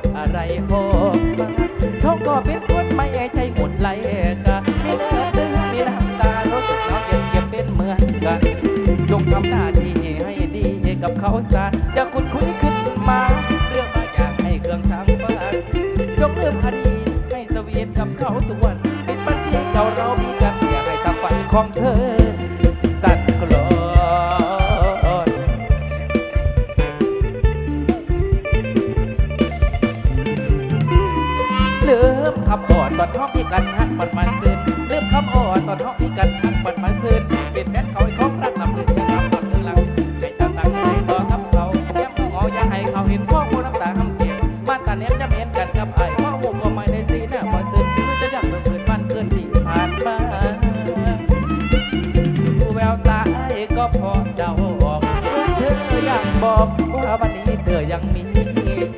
ดอะไรออกเขาก็เป็นคนไม่ใจหมดไหลกะมีเนื้อตึงมีน้ำตารู้สึกเราวเย็นเก็บเป็นเหมือนกันจงทำหน้าที่ให้ดีกับเขาซะอย่าคุณคุยขึ้นมาเรื่องมาอยากให้เครื่องทางฟ้าจงเลื่อมอดีตให้สวีทกับเขาตักวันป็นบัญชีเก่าเรามีกันอย่าให้ตาฝันของเธอ มคำอ่อนตอนท้องที่กันหักมันมาซึนลืมคำออนตอนท้องที่กันหักมันมาซึนเปลี่ยนแฟนเขาให้ของรักลำลืมแต่คำความเรื่อลังให้เจ้าตังใจต่อกับเขาแย้มเขาอย่าให้เขาเห็นพวกผู้น้ำตาห้ำเก็บบ้านตาเน้นจะเห็นกันกับไอ้ว่าหูก็ไม่ได้สีหน้าพอซึนคือจะอยากเปิดเผยมันเกินที่ผ่านมาดูแววตาไอ้ก็พอเดาออกเมื่อเธออยากบอกว่าวันนี้เธอยังมี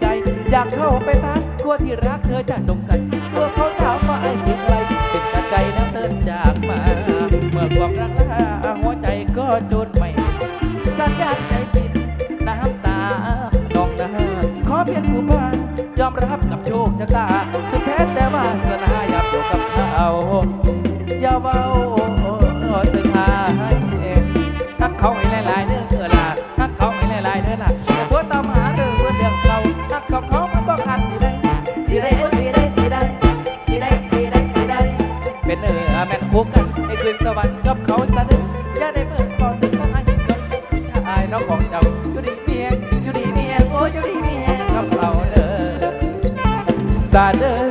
ใจ อยากเข้าไปทักกลัวที่รักเธอจะสงสัย กลัวเขาถามว่าไอ้คือใครติดตาใจแล้วเธอจากมา เมื่อความรักลาหัวใจก็จุดไม่สัญญาณใจปิดน้ำตานองนาขอเพียงผู้พายอมรับกับโชคชะตา เป็นเออแม่นคู่กันให้คืนสวรรค์กับเขาสะเด้ออย่าได้เมื่อก่อนถึงทางกันผู้ชายน้องของเจ้าอยู่ดีเมียงอยู่ดีเมียงโอ้อยู่ดีเมียงกับเราเด้อสาเด้อ